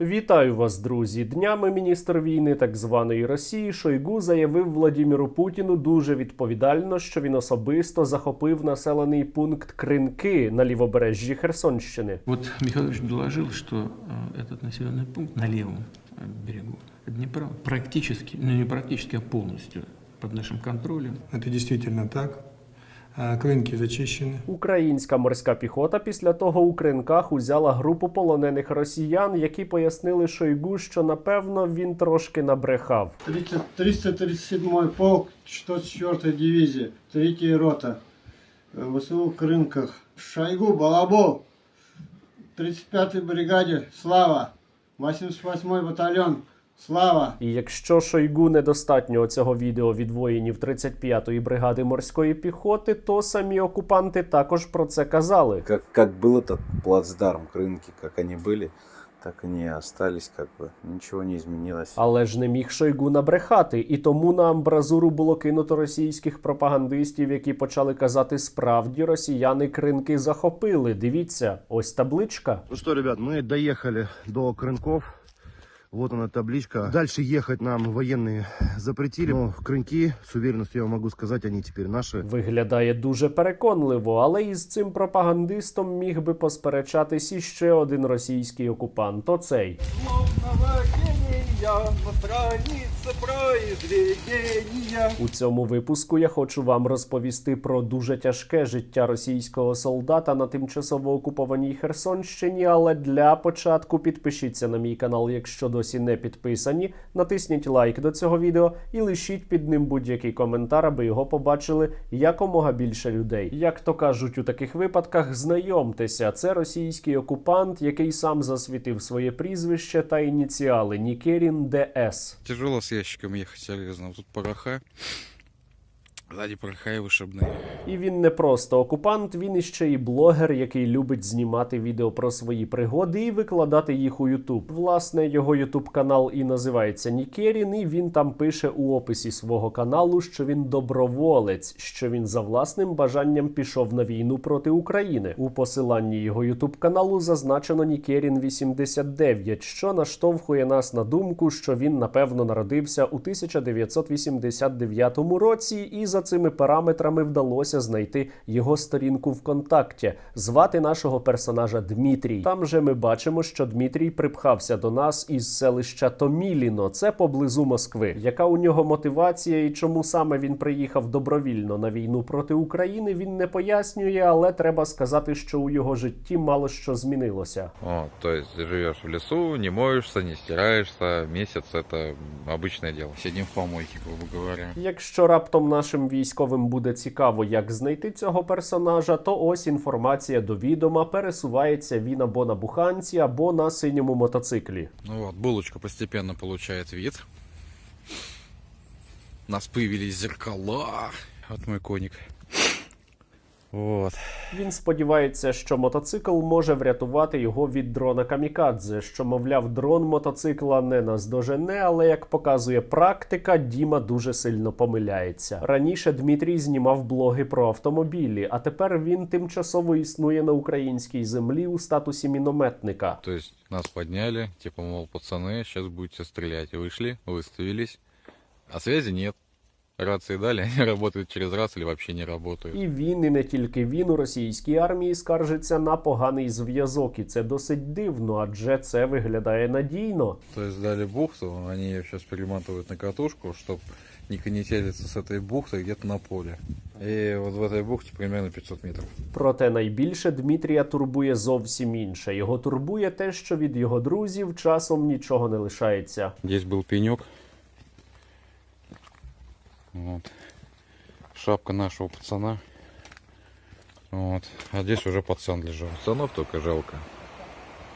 Вітаю вас, друзі! Днями міністр війни так званої Росії Шойгу заявив Владіміру Путіну дуже відповідально, що він особисто захопив населений пункт Кринки на лівобережжі Херсонщини. Вот Михайлович доложил, что э, этот населенный пункт на левом э, берегу Днепра практически, ну не практически, а полностью под нашим контролем. Это действительно так. А, Крынки зачищены. Українська морська піхота після того у кринках узяла групу полонених росіян, які пояснили Шойгу, що напевно він трошки набрехав. 30 337 полк 104 дивизия, 3 рота, э, ВСУ в Крынках. Шойгу, Балабол, 35-й бригаде, Слава, 88-й батальон, Слава. І якщо Шойгу недостатньо цього відео від воїнів 35-ї бригади морської піхоти, то самі окупанти також про це казали. Как, как был этот плацдарм, рынки, как они были, так они и остались, как бы ничего не изменилось. Але ж не міг Шойгу набрехати, і тому на амбразуру було кинуто російських пропагандистів, які почали казати: справді росіяни кринки захопили. Дивіться, ось табличка. Ну что, ребят, мы доехали до Крынков. Вот она табличка. Дальше ехать нам военные запретили. Но криньки, з уверенностью я вам могу сказати, они тепер наші. Виглядає дуже переконливо, але із цим пропагандистом міг би посперечатись іще один російський окупант. Оцей. Я. на произведения. У цьому випуску я хочу вам розповісти про дуже тяжке життя російського солдата на тимчасово окупованій Херсонщині. Але для початку підпишіться на мій канал, якщо досі не підписані. Натисніть лайк до цього відео і лишіть під ним будь-який коментар, аби його побачили якомога більше людей. Як то кажуть у таких випадках, знайомтеся, це російський окупант, який сам засвітив своє прізвище та ініціали Нікерін ДС. Тяжело ящиком ехать, серьезно. Тут пороха. Сзади пороха и. І він не просто окупант, він іще і блогер, який любить знімати відео про свої пригоди і викладати їх у Ютуб. Власне, його Ютуб канал і називається Нікерін, і він там пише у описі свого каналу, що він доброволець, що він за власним бажанням пішов на війну проти України. У посиланні його Ютуб каналу зазначено Нікерін 89, що наштовхує нас на думку, що він напевно народився у 1989 році, і за цими параметрами вдалося знайти його сторінку ВКонтакті. Звати нашого персонажа Дмитрій. Там же ми бачимо, що Дмитрій припхався до нас із селища Томіліно, це поблизу Москви. Яка у нього мотивація і чому саме він приїхав добровільно на війну проти України? Він не пояснює, але треба сказати, що у його житті мало що змінилося. О, то есть ты живешь в лесу, не моешься, не стираешься, месяц это обычное дело. Сидим в помойке, грубо говоря. Якщо раптом нашим військовим буде цікаво, як знайти цього персонажа, то ось інформація до відома пересувається він або на буханці, або на синьому мотоциклі. Ну от, булочка постепенно получає вид. У нас появились зеркала. От мой коник. Вот. Він сподівається, що мотоцикл може врятувати його від дрона Камікадзе, що, мовляв, дрон мотоцикла не наздожене, але як показує практика, Діма дуже сильно помиляється. Раніше Дмитрій знімав блоги про автомобілі, а тепер він тимчасово існує на українській землі у статусі мінометника. То есть нас подняли, типа, мол, пацаны, сейчас будете стрелять. Вышли, выставились. А связи нет. Рации дали, они работают через раз или вообще не работают. І він, і не тільки він у російській армії скаржиться на поганий зв'язок, і це досить дивно, адже це виглядає надійно. То есть дали бухту, они ее сейчас перематывают на катушку, чтобы не конетелиться с этой бухты где-то на поле. И вот в этой бухте примерно 500 метров. Проте найбільше Дмитрія турбує зовсім інше. Його турбує те, що від його друзів часом нічого не лишається. Здесь был пенек. Вот. Шапка нашего пацана. Вот. А здесь уже пацан лежал. Пацанов только жалко.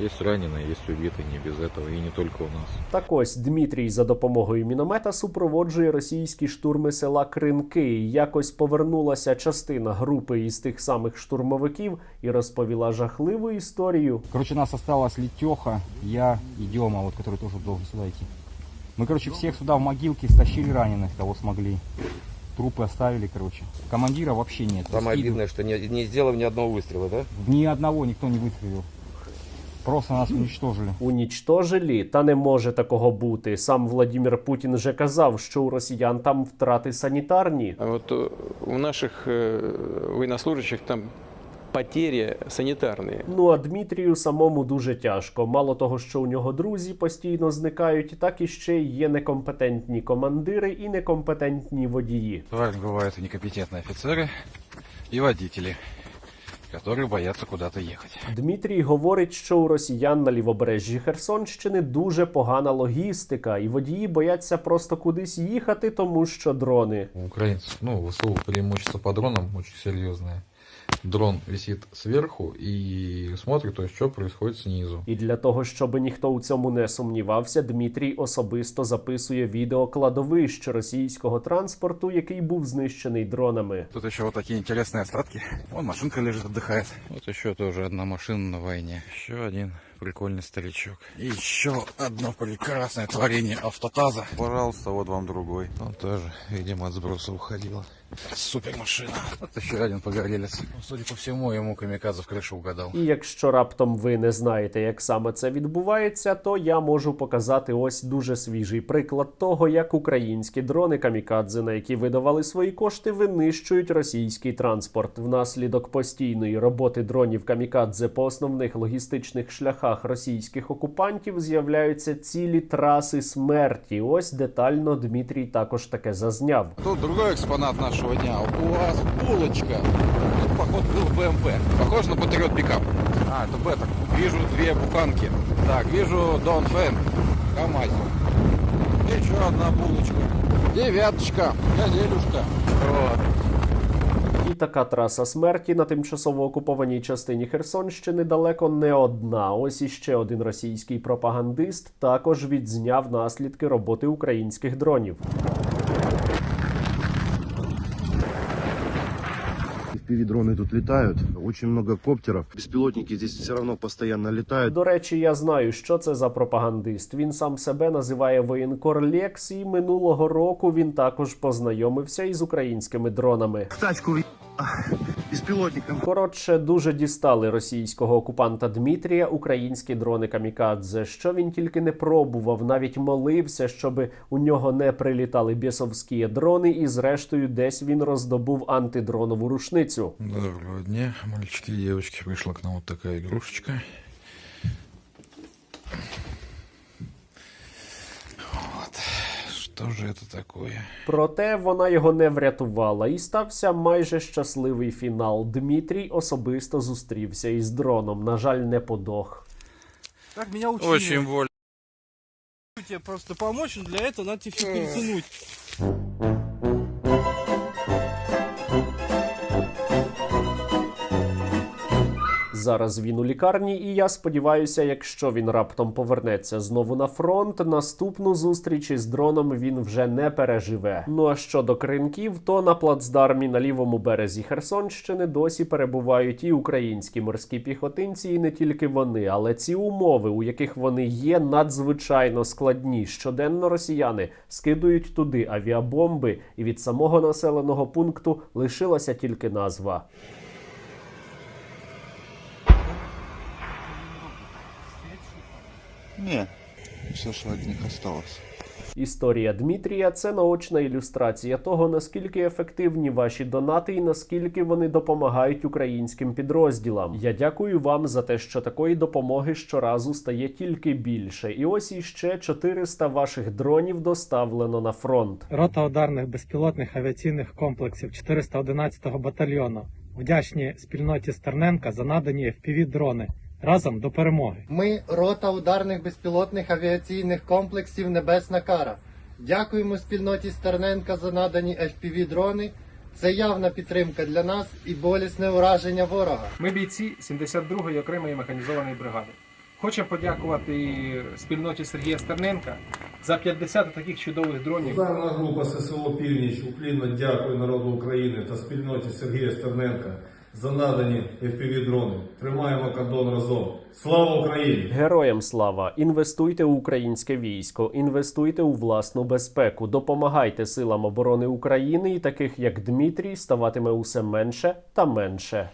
Есть раненые, есть убитые, не без этого, и не только у нас. Так ось Дмитрій за допомогою міномета супроводжує російські штурми села Кринки. І Якось повернулася частина групи із тих самих штурмовиків і розповіла жахливу історію. Короче, нас осталось Летеха, я и Дема, вот, который тоже должен сюда идти. Мы, короче, всех сюда в могилки стащили раненых, кого смогли. Трупы оставили, короче. Командира вообще нет. Самое Скидывают. обидное, что не, не сделав ни одного выстрела, да? Ни одного никто не выстрелил. Просто нас уничтожили. Унічтожили, та не може такого бути. Сам Владімір Путін вже казав, що у росіян там втрати санітарні. А вот э, у наших э, военнослужащих там потери санитарные. Ну а Дмитрію самому дуже тяжко. Мало того, що у нього друзі постійно зникають, так і ще й є некомпетентні командири і некомпетентні водії. Тварь бывают и некомпетентные офицеры и водители, которые боятся куда-то ехать. Дмитрій говорить, що у росіян на лівобережжі Херсонщини дуже погана логістика, і водії бояться просто кудись їхати, тому що дрони. У украинцев, ну, ВСУ преимущество по дронам очень серьезное. Дрон висит сверху и смотрит, то есть, что происходит снизу. І для того, щоб ніхто у цьому не сумнівався, Дмитрій особисто записує відео кладовищ російського транспорту, який був знищений дронами. Тут еще вот такие интересные остатки. Вон машинка лежит, отдыхает. Вот еще тоже одна машина на войне. Еще один прикольный старичок. И еще одно прекрасное творение автотаза. Пожалуйста, вот вам другой. Он тоже, видимо, от сброса уходил. Супер машина. Вот еще один погорелец. Ну, Судя по всему, ему камикадзе в крышу угадал. І якщо раптом ви не знаєте, як саме це відбувається, то я можу показати ось дуже свіжий приклад того, як українські дрони камікадзе, на які видавали свої кошти, винищують російський транспорт. Внаслідок постійної роботи дронів камікадзе по основних логістичних шляхах російських окупантів з'являються цілі траси смерті. Ось детально Дмитрій також таке зазняв. Тут другой экспонат нашего дня. У вас булочка. Тут, походу, был БМП. Похож на Патриот пикап. А, это Бетер. Вижу две буханки. Так, вижу Дон Фен. КамАЗ. Еще одна булочка. Девяточка. Газелюшка. Вот. І така траса смерті на тимчасово окупованій частині Херсонщини далеко не одна. Ось іще один російський пропагандист також відзняв наслідки роботи українських дронів. FPV-дроны тут летают, очень много коптеров. Беспилотники здесь все равно постоянно летают. До речі, я знаю, що це за пропагандист. Він сам себе називає воєнкор Лекс, і минулого року він також познайомився із українськими дронами. Тачку въебало беспилотником. Коротше, дуже дістали російського окупанта Дмитрія українські дрони камікадзе. Що він тільки не пробував, навіть молився, щоб у нього не прилітали бісовські дрони, і зрештою десь він роздобув антидронову рушницю. Доброго дня, мальчики і дівчатки, Пришла к нам вот такая игрушечка. Что ж це таке? Проте вона його не врятувала, і стався майже щасливий фінал. Дмитрій особисто зустрівся із дроном. На жаль, не подох. Так мене учили. Очень больно. тебе просто помочь, но для этого надо тебе все перетянуть. Зараз він у лікарні, і я сподіваюся, якщо він раптом повернеться знову на фронт, наступну зустріч із дроном він вже не переживе. Ну а щодо кринків, то на плацдармі на лівому березі Херсонщини досі перебувають і українські морські піхотинці, і не тільки вони, але ці умови, у яких вони є, надзвичайно складні. Щоденно росіяни скидують туди авіабомби, і від самого населеного пункту лишилася тільки назва. Не, все, что от них осталось. Історія Дмитрія це наочна ілюстрація того, наскільки ефективні ваші донати і наскільки вони допомагають українським підрозділам. Я дякую вам за те, що такої допомоги щоразу стає тільки більше. І ось іще 400 ваших дронів доставлено на фронт. Рота ударних безпілотних авіаційних комплексів 411-го батальйону. Вдячні спільноті Стерненка за надані FPV-дрони. Разом до перемоги. Ми рота ударних безпілотних авіаційних комплексів Небесна Кара. Дякуємо спільноті Стерненка за надані FPV-дрони. Це явна підтримка для нас і болісне ураження ворога. Ми бійці 72-ї окремої механізованої бригади. Хочемо подякувати спільноті Сергія Стерненка за 50 таких чудових дронів. Ударна група ССО Північ уклінно дякує народу України та спільноті Сергія Стерненка за надані FPV-дрони. Тримаємо кордон разом. Слава Україні! Героям слава! Інвестуйте у українське військо, інвестуйте у власну безпеку, допомагайте силам оборони України і таких як Дмитрій ставатиме усе менше та менше.